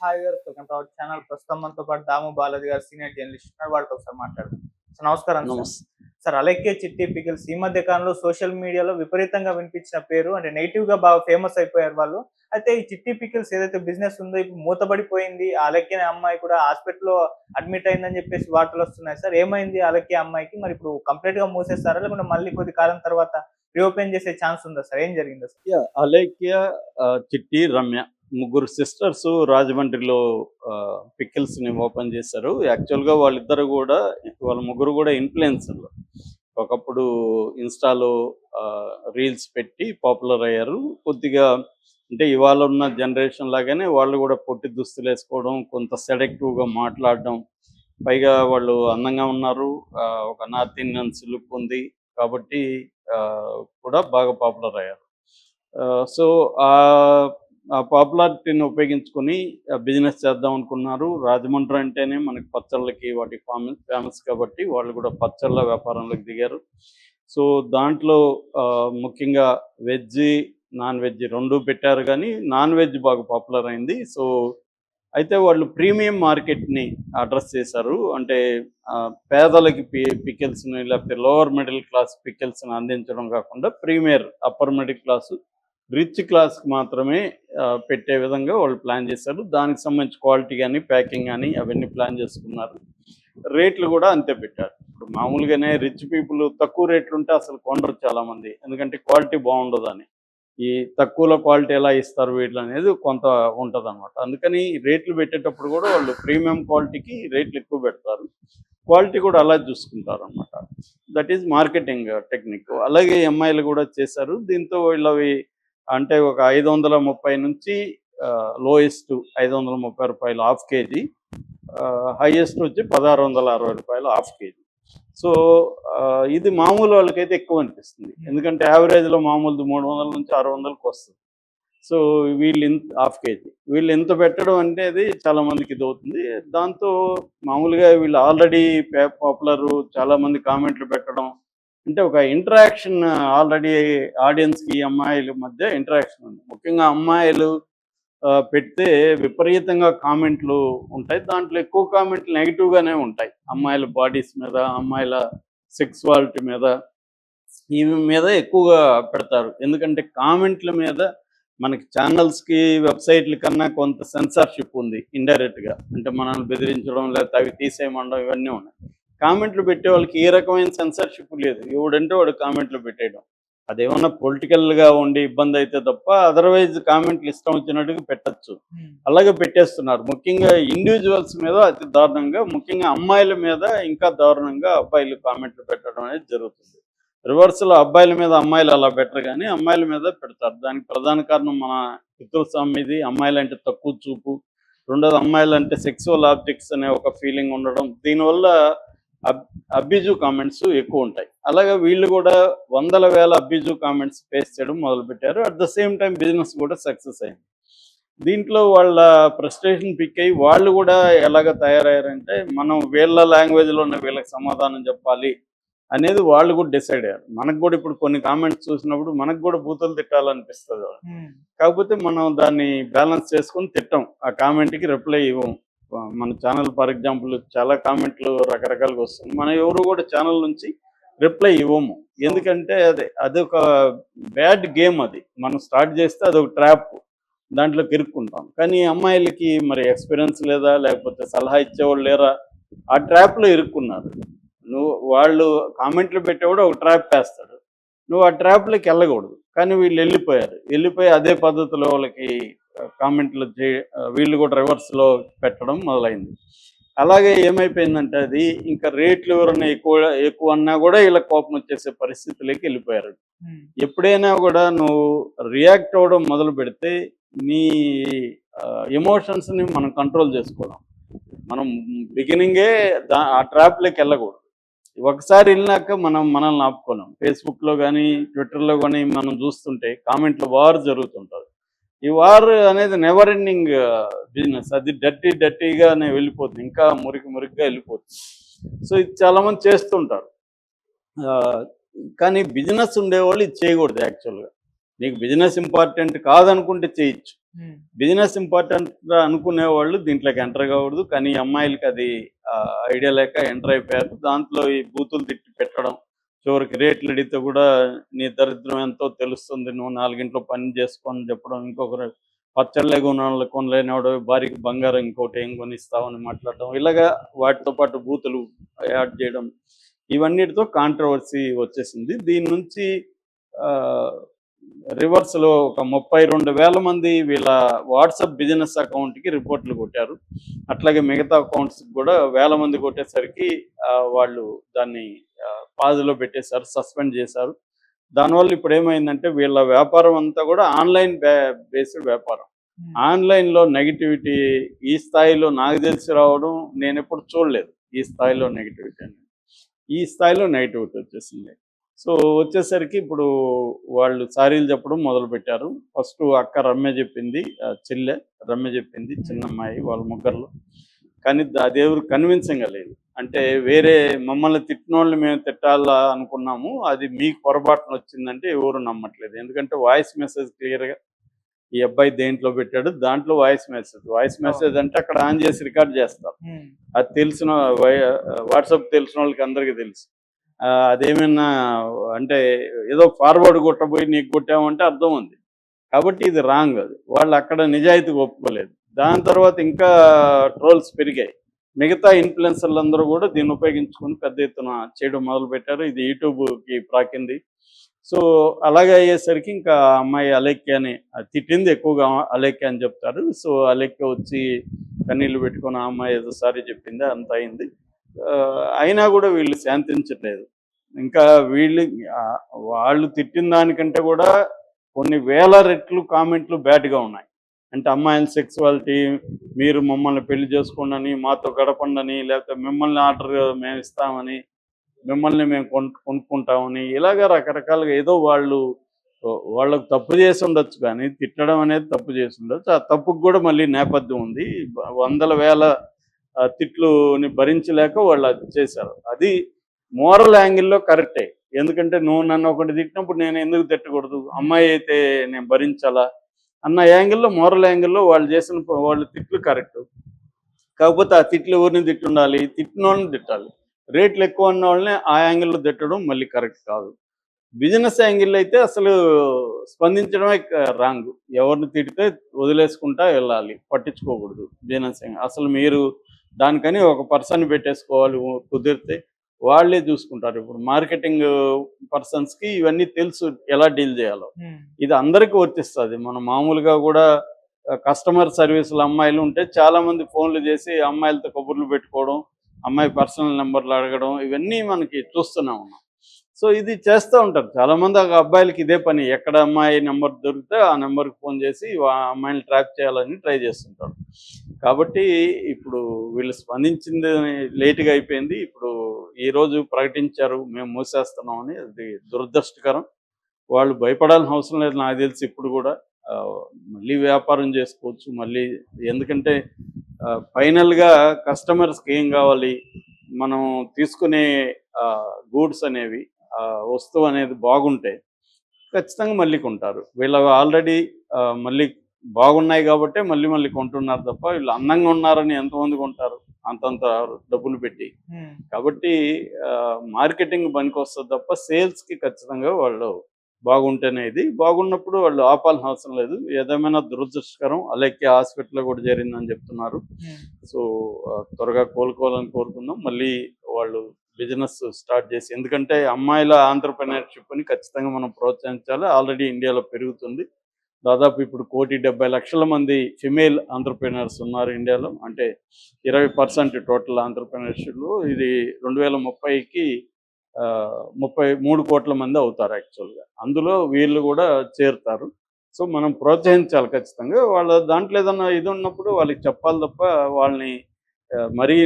Hi గారు welcome to our channel ప్రస్తుతం మనతో పాటు దాము బాలాజీ గారు సీనియర్ జర్నలిస్ట్ ఉన్నారు. వాళ్ళతో ఒకసారి మాట్లాడదాం. సార్ నమస్కారం సార్. అలెక్కే చిట్టి పికిల్స్ ఈ మధ్య కాలంలో సోషల్ మీడియాలో విపరీతంగా వినిపించిన పేరు అంటే నెగిటివ్గా బాగా ఫేమస్ అయిపోయారు వాళ్ళు. అయితే ఈ చిట్టి పికిల్స్ ఏదైతే బిజినెస్ ఉందో ఇప్పుడు మూతబడిపోయింది. ఆ అలెక్కే అమ్మాయి కూడా హాస్పిటల్లో అడ్మిట్ అయిందని చెప్పేసి వార్తలు వస్తున్నాయి. సార్ ఏమైంది అలెక్కే అమ్మాయికి? మరి ఇప్పుడు కంప్లీట్గా మూసేస్తారా? లేకుంటే మళ్ళీ కొద్ది కాలం తర్వాత రీఓపెన్ చేసే ఛాన్స్ ఉందా? సార్ ఏం జరిగిందా సార్? యా, అలేఖ్య ఆ, చిట్టి రమ్య ముగ్గురు సిస్టర్స్ రాజమండ్రిలో పికిల్స్ని ఓపెన్ చేశారు. యాక్చువల్గా వాళ్ళిద్దరు కూడా వాళ్ళ ముగ్గురు కూడా ఇన్ఫ్లుయెన్సర్లు. ఒకప్పుడు ఇన్స్టాలో రీల్స్ పెట్టి పాపులర్ అయ్యారు. కొద్దిగా అంటే ఇవాళ ఉన్న జనరేషన్ లాగానే వాళ్ళు కూడా పొట్టి దుస్తులు వేసుకోవడం కొంత సెడెక్టివ్గా మాట్లాడడం పైగా వాళ్ళు అందంగా ఉన్నారు. ఆ, ఒక నార్త్ ఇండియన్ లుక్ ఉంది కాబట్టి ఆ, కూడా బాగా పాపులర్ అయ్యారు. సో ఆ పాపులారిటీని ఉపయోగించుకొని బిజినెస్ చేద్దాం అనుకున్నారు. రాజమండ్రి అంటేనే మనకి పచ్చళ్ళకి వాటి ఫేమస్ ఫేమస్ కాబట్టి వాళ్ళు కూడా పచ్చళ్ళ వ్యాపారంలోకి దిగారు. సో దాంట్లో ఆ, ముఖ్యంగా వెజ్ నాన్ వెజ్ రెండు పెట్టారు కానీ నాన్ వెజ్ బాగా పాపులర్ అయింది. సో అయితే వాళ్ళు ప్రీమియం మార్కెట్ని అడ్రస్ చేశారు. అంటే పేదలకి పి పికిల్స్ని లేకపోతే లోవర్ మిడిల్ క్లాస్ పికిల్స్ని అందించడం కాకుండా premier upper middle class rich క్లాస్కి మాత్రమే పెట్టే విధంగా వాళ్ళు ప్లాన్ చేశారు. దానికి సంబంధించి క్వాలిటీ కానీ ప్యాకింగ్ కానీ అవన్నీ ప్లాన్ చేసుకున్నారు. రేట్లు కూడా అంతే పెట్టారు. ఇప్పుడు మామూలుగానే రిచ్ పీపుల్ తక్కువ రేట్లు ఉంటే అసలు కొనరు చాలామంది. ఎందుకంటే క్వాలిటీ బాగుండదు అని ఈ తక్కువలో క్వాలిటీ ఎలా ఇస్తారు వీళ్ళు అనేది కొంత ఉంటుంది అనమాట అందుకని రేట్లు పెట్టేటప్పుడు కూడా వాళ్ళు ప్రీమియం క్వాలిటీకి రేట్లు ఎక్కువ పెడతారు. క్వాలిటీ కూడా అలా చూసుకుంటారు అనమాట దట్ ఈజ్ మార్కెటింగ్ టెక్నిక్. అలాగే ఎంఐలు కూడా చేశారు. దీంతో వీళ్ళవి అంటే ఒక ఐదు వందల ముప్పై నుంచి లోయెస్ట్ ఐదు వందల ముప్పై రూపాయలు హాఫ్ కేజీ హైయెస్ట్ వచ్చి పదహారు వందల అరవై రూపాయలు హాఫ్ కేజీ సో ఇది మామూలు వాళ్ళకైతే ఎక్కువ అనిపిస్తుంది. ఎందుకంటే యావరేజ్లో మామూలుది మూడు వందల నుంచి ఆరు వందలకు వస్తుంది. సో వీళ్ళు ఇంత హాఫ్ కేజీ వీళ్ళు ఎంత పెట్టడం అనేది చాలా మందికి ఇది అవుతుంది. దాంతో మామూలుగా వీళ్ళు ఆల్రెడీ పాపులర్ చాలా మంది కామెంట్లు పెట్టడం అంటే ఒక ఇంటరాక్షన్ ఆల్రెడీ ఆడియన్స్కి అమ్మాయిల మధ్య ఇంటరాక్షన్ ఉంది. ముఖ్యంగా అమ్మాయిలు ఆ, పెడితే విపరీతంగా కామెంట్లు ఉంటాయి. దాంట్లో ఎక్కువ కామెంట్లు నెగిటివ్గానే ఉంటాయి. అమ్మాయిల బాడీస్ మీద అమ్మాయిల సెక్సువాలిటీ మీద ఇవి మీద ఎక్కువగా పెడతారు. ఎందుకంటే కామెంట్ల మీద మనకి ఛానల్స్కి వెబ్సైట్ల కన్నా కొంత సెన్సార్షిప్ ఉంది ఇండైరెక్ట్గా అంటే మనల్ని బెదిరించడం లేకపోతే అవి తీసేయమండడం ఇవన్నీ ఉన్నాయి. కామెంట్లు పెట్టే వాళ్ళకి ఏ రకమైన సెన్సార్షిప్ లేదు. ఎవడంటే వాడు కామెంట్లు పెట్టేయడం. అదేమన్నా పొలిటికల్గా ఉండి ఇబ్బంది అయితే తప్ప అదర్వైజ్ కామెంట్లు ఇష్టం వచ్చినట్టుగా పెట్టచ్చు. అలాగే పెట్టేస్తున్నారు. ముఖ్యంగా ఇండివిజువల్స్ మీద అతి దారుణంగా ముఖ్యంగా అమ్మాయిల మీద ఇంకా దారుణంగా అబ్బాయిలు కామెంట్లు పెట్టడం అనేది జరుగుతుంది. రివర్స్లో అబ్బాయిల మీద అమ్మాయిలు అలా పెట్టరు కానీ అమ్మాయిల మీద పెడతారు. దానికి ప్రధాన కారణం మన పితృస్వామి ఇది. అమ్మాయిలు అంటే తక్కువ చూపు. రెండోది అమ్మాయిలు అంటే సెక్సువల్ ఆబ్జెక్ట్స్ అనే ఒక ఫీలింగ్ ఉండడం. దీనివల్ల అబ్ అబ్యూజు కామెంట్స్ ఎక్కువ ఉంటాయి. అలాగే వీళ్ళు కూడా వందల వేల అబ్యూజు కామెంట్స్ ఫేస్ చేయడం మొదలుపెట్టారు. At the same time business కూడా సక్సెస్ అయింది. దీంట్లో వాళ్ళ ఫ్రస్ట్రేషన్ పిక్ అయ్యి వాళ్ళు కూడా ఎలాగ తయారయ్యారంటే మనం వీళ్ళ లాంగ్వేజ్లోనే వీళ్ళకి సమాధానం చెప్పాలి అనేది వాళ్ళు కూడా డిసైడ్ అయ్యారు. మనకు కూడా ఇప్పుడు కొన్ని కామెంట్స్ చూసినప్పుడు మనకు కూడా బూతులు తిట్టాలనిపిస్తుంది కాకపోతే మనం దాన్ని బ్యాలెన్స్ చేసుకొని తిట్టాం. ఆ కామెంట్కి రిప్లై ఇవ్వం. మన ఛానల్ ఫర్ ఎగ్జాంపుల్ చాలా కామెంట్లు రకరకాలుగా వస్తుంది మనం ఎవరు కూడా ఛానల్ నుంచి రిప్లై ఇవ్వము. ఎందుకంటే అదే అదొక బ్యాడ్ గేమ్ అది. మనం స్టార్ట్ చేస్తే అదొక ట్రాప్ దాంట్లో కిరుక్కుంటాం కానీ అమ్మాయిలకి మరి ఎక్స్పీరియన్స్ లేదా లేకపోతే సలహా ఇచ్చేవాళ్ళు లేరా? ఆ ట్రాప్లో ఇరుక్కున్నారు. నువ్వు వాళ్ళు కామెంట్లు పెట్టేవాడు ఒక ట్రాప్ వేస్తాడు. నువ్వు ఆ ట్రాప్లోకి వెళ్ళకూడదు. కానీ వీళ్ళు వెళ్ళిపోయారు. వెళ్ళిపోయి అదే పద్ధతిలో వాళ్ళకి కామెంట్లు చే వీళ్ళు కూడా రివర్స్లో పెట్టడం మొదలైంది. అలాగే ఏమైపోయిందంటే అది ఇంకా రేట్లు ఎవరైనా ఎక్కువ ఎక్కువ అన్నా కూడా వీళ్ళ కోపం వచ్చేసే పరిస్థితిలోకి వెళ్ళిపోయారు. ఎప్పుడైనా కూడా నువ్వు రియాక్ట్ అవ్వడం మొదలు పెడితే నీ ఎమోషన్స్ని మనం కంట్రోల్ చేసుకోవడం. మనం బిగినింగే దా ఆ ట్రాప్లోకి వెళ్ళకూడదు. ఒకసారి వెళ్ళినాక మనం మనల్ని ఆపుకోలేం. ఫేస్బుక్లో కానీ ట్విట్టర్లో కానీ మనం చూస్తుంటే కామెంట్లు వార్ జరుగుతుంటుంది ఈ వార్ అనేది నెవర్ ఎండింగ్ బిజినెస్ అది డర్టీ డర్టీగానే వెళ్ళిపోతుంది. ఇంకా మురికి మురికిగా వెళ్ళిపోతుంది. సో ఇది చాలామంది చేస్తుంటారు. కానీ బిజినెస్ ఉండేవాళ్ళు ఇది చేయకూడదు యాక్చువల్గా నీకు బిజినెస్ ఇంపార్టెంట్ కాదనుకుంటే చేయొచ్చు. బిజినెస్ ఇంపార్టెంట్ అనుకునే వాళ్ళు దీంట్లోకి ఎంటర్ కాకూడదు. కానీ అమ్మాయిలకి అది ఐడియా లేక ఎంటర్ అయిపోయారు. దాంట్లో ఈ బూతులు తిట్టి పెట్టడం చివరికి రేట్లు అడిగితే కూడా నీ దరిద్రం ఎంతో తెలుస్తుంది. నువ్వు నాలుగింట్లో పని చేసుకొని చెప్పడం ఇంకొకరు పచ్చళ్ళే కొనాలి కొనలేనివాడు భారీకి బంగారం ఇంకోటి ఏం కొనిస్తావని మాట్లాడడం ఇలాగా వాటితో పాటు బూతులు యాడ్ చేయడం ఇవన్నిటితో కాంట్రవర్సీ వచ్చేసింది. దీని నుంచి రివర్స్లో ఒక ముప్పై రెండు వేల మంది వీళ్ళ వాట్సాప్ బిజినెస్ అకౌంట్కి రిపోర్ట్లు కొట్టారు. అట్లాగే మిగతా అకౌంట్స్ కూడా వేల మంది కొట్టేసరికి వాళ్ళు దాన్ని పాజులో పెట్టేశారు సస్పెండ్ చేశారు. దానివల్ల ఇప్పుడు ఏమైందంటే వీళ్ళ వ్యాపారం అంతా కూడా ఆన్లైన్ బేస్డ్ వ్యాపారం. ఆన్లైన్లో నెగిటివిటీ ఈ స్థాయిలో నాకు తెలిసి రావడం నేను ఎప్పుడు చూడలేదు. ఈ స్థాయిలో నెగిటివిటీ అని ఈ స్థాయిలో నెగిటివిటీ వచ్చేసింది. సో వచ్చేసరికి ఇప్పుడు వాళ్ళు సారీలు చెప్పడం మొదలు పెట్టారు ఫస్ట్ అక్క రమ్య చెప్పింది చెల్లె రమ్య చెప్పింది చిన్నమ్మాయి వాళ్ళ ముగ్గురులో. కానీ అది ఎవరు కన్విన్సింగ్ లేదు. అంటే వేరే మమ్మల్ని తిట్టినోళ్ళు మేము తిట్టాలా అనుకున్నాము. అది మీకు పొరపాటున వచ్చిందంటే ఎవరు నమ్మట్లేదు. ఎందుకంటే వాయిస్ మెసేజ్ క్లియర్గా ఈ అబ్బాయి దేంట్లో పెట్టాడు? దాంట్లో వాయిస్ మెసేజ్. వాయిస్ మెసేజ్ అంటే అక్కడ ఆన్ చేసి రికార్డ్ చేస్తారు. అది తెలిసిన వాట్సాప్ తెలిసిన వాళ్ళకి అందరికీ తెలుసు. అదేమైనా అంటే ఏదో ఫార్వర్డ్ కొట్టబోయి నీకు కొట్టామంటే అర్థం ఉంది. కాబట్టి ఇది రాంగ్ అది. వాళ్ళు అక్కడ నిజాయితీ ఒప్పుకోలేదు. దాని తర్వాత ఇంకా ట్రోల్స్ పెరిగాయి. మిగతా ఇన్ఫ్లుయెన్సర్లు అందరూ కూడా దీన్ని ఉపయోగించుకొని పెద్ద ఎత్తున చేయడం మొదలు పెట్టారు ఇది యూట్యూబ్కి ప్రాకింది. సో అలాగే అయ్యేసరికి ఇంకా అమ్మాయి అలెక్కి అని తిట్టింది ఎక్కువగా అలెక్కి అని చెప్తారు. సో అలెక్కి వచ్చి కన్నీళ్ళు పెట్టుకొని ఆ అమ్మాయి ఏదో సారీ చెప్పింది అంత అయింది. అయినా కూడా వీళ్ళు శాంతించట్లేదు. ఇంకా వీళ్ళు వాళ్ళు తిట్టిన దానికంటే కూడా కొన్ని వేల రెట్లు కామెంట్లు బ్యాడ్గా ఉన్నాయి. అంటే అమ్మాయిల సెక్సువాలిటీ మీరు మమ్మల్ని పెళ్ళి చేసుకోండి మాతో గడపండి లేకపోతే మిమ్మల్ని ఆర్డర్ మేము ఇస్తామని మిమ్మల్ని మేము కొనుక్కుంటామని ఇలాగ రకరకాలుగా ఏదో వాళ్ళు వాళ్ళకు తప్పు చేసి ఉండొచ్చు కానీ తిట్టడం అనేది తప్పు చేసి ఉండొచ్చు. ఆ తప్పుకు కూడా మళ్ళీ నేపథ్యం ఉంది. వందల వేల తిట్లుని భరించలేక వాళ్ళు అది చేశారు. అది మోరల్ యాంగిల్లో కరెక్టే ఎందుకంటే నువ్వు నన్ను ఒకటి తిట్టినప్పుడు నేను ఎందుకు తిట్టకూడదు? అమ్మాయి అయితే నేను భరించాలా? అన్న యాంగిల్లో మోరల్ యాంగిల్లో వాళ్ళు చేసిన వాళ్ళ తిట్లు కరెక్ట్. కాకపోతే ఆ తిట్లు ఎవరిని తిట్టుండాలి? తిట్టిన వాళ్ళని తిట్టాలి. రేట్లు ఎక్కువ ఉన్న వాళ్ళని ఆ యాంగిల్లో తిట్టడం మళ్ళీ కరెక్ట్ కాదు. బిజినెస్ యాంగిల్ అయితే అసలు స్పందించడమే రాంగ్. ఎవరిని తిడితే వదిలేసుకుంటా వెళ్ళాలి. పట్టించుకోకూడదు బిజినెస్ యాంగిల్. అసలు మీరు దానికని ఒక పర్సన్ పెట్టేసుకోవాలి కుదిరితే వాళ్ళే చూసుకుంటారు. ఇప్పుడు మార్కెటింగ్ పర్సన్స్కి ఇవన్నీ తెలుసు ఎలా డీల్ చేయాలో. ఇది అందరికీ వర్తిస్తుంది. మనం మామూలుగా కూడా కస్టమర్ సర్వీసులు అమ్మాయిలు ఉంటే చాలా మంది ఫోన్లు చేసి అమ్మాయిలతో కబుర్లు పెట్టుకోవడం అమ్మాయి పర్సనల్ నెంబర్లు అడగడం ఇవన్నీ మనకి చూస్తూనే ఉన్నాం. సో ఇది చేస్తూ ఉంటారు. చాలా మంది ఆ అబ్బాయిలకి ఇదే పని. ఎక్కడ అమ్మాయి నెంబర్ దొరికితే ఆ నెంబర్కి ఫోన్ చేసి ఆ అమ్మాయిని ట్రాక్ చేయాలని ట్రై చేస్తుంటారు. కాబట్టి ఇప్పుడు వీళ్ళు స్పందించింది లేటుగా అయిపోయింది. ఇప్పుడు ఈ రోజు ప్రకటించారు మేము మూసేస్తున్నామని అది దురదృష్టకరం. వాళ్ళు భయపడాల్సిన అవసరం లేదు నాకు తెలిసి ఇప్పుడు కూడా. మళ్ళీ వ్యాపారం చేసుకోవచ్చు మళ్ళీ ఎందుకంటే ఫైనల్గా కస్టమర్స్కి ఏం కావాలి? మనం తీసుకునే గూడ్స్ అనేవి ఆ, వస్తువు అనేది బాగుంటే ఖచ్చితంగా మళ్ళీ కొంటారు. వీళ్ళు ఆల్రెడీ మళ్ళీ బాగున్నాయి కాబట్టి మళ్ళీ మళ్ళీ కొంటున్నారు తప్ప వీళ్ళు అందంగా ఉన్నారని ఎంతమంది కొంటారు? అంతంత డబ్బులు పెట్టి. కాబట్టి మార్కెటింగ్ పనికి వస్తుంది తప్ప సేల్స్కి ఖచ్చితంగా వాళ్ళు బాగుంటేనే ఇది బాగున్నప్పుడు వాళ్ళు ఆపాల్సిన అవసరం లేదు. ఏదేమైనా దురదృష్టకరం అలాగే హాస్పిటల్లో కూడా చేరిందని చెప్తున్నారు. సో త్వరగా కోలుకోవాలని కోరుకుందాం. మళ్ళీ వాళ్ళు బిజినెస్ స్టార్ట్ చేసి ఎందుకంటే అమ్మాయిల ఆంటర్ప్రినర్షిప్ని ఖచ్చితంగా మనం ప్రోత్సహించాలి. ఆల్రెడీ ఇండియాలో పెరుగుతుంది. దాదాపు ఇప్పుడు కోటి డెబ్బై లక్షల మంది ఫిమేల్ ఆంటర్ప్రినర్స్ ఉన్నారు ఇండియాలో. అంటే ఇరవై పర్సెంట్ టోటల్ ఆంటర్ప్రినర్షిప్లు ఇది రెండు వేల ముప్పైకి ఆ, ముప్పై మూడు కోట్ల మంది అవుతారు యాక్చువల్గా. అందులో వీళ్ళు కూడా చేరుతారు. సో మనం ప్రోత్సహించాలి ఖచ్చితంగా. వాళ్ళ దాంట్లో ఏదన్నా ఇది ఉన్నప్పుడు వాళ్ళకి చెప్పాలి తప్ప వాళ్ళని మరీ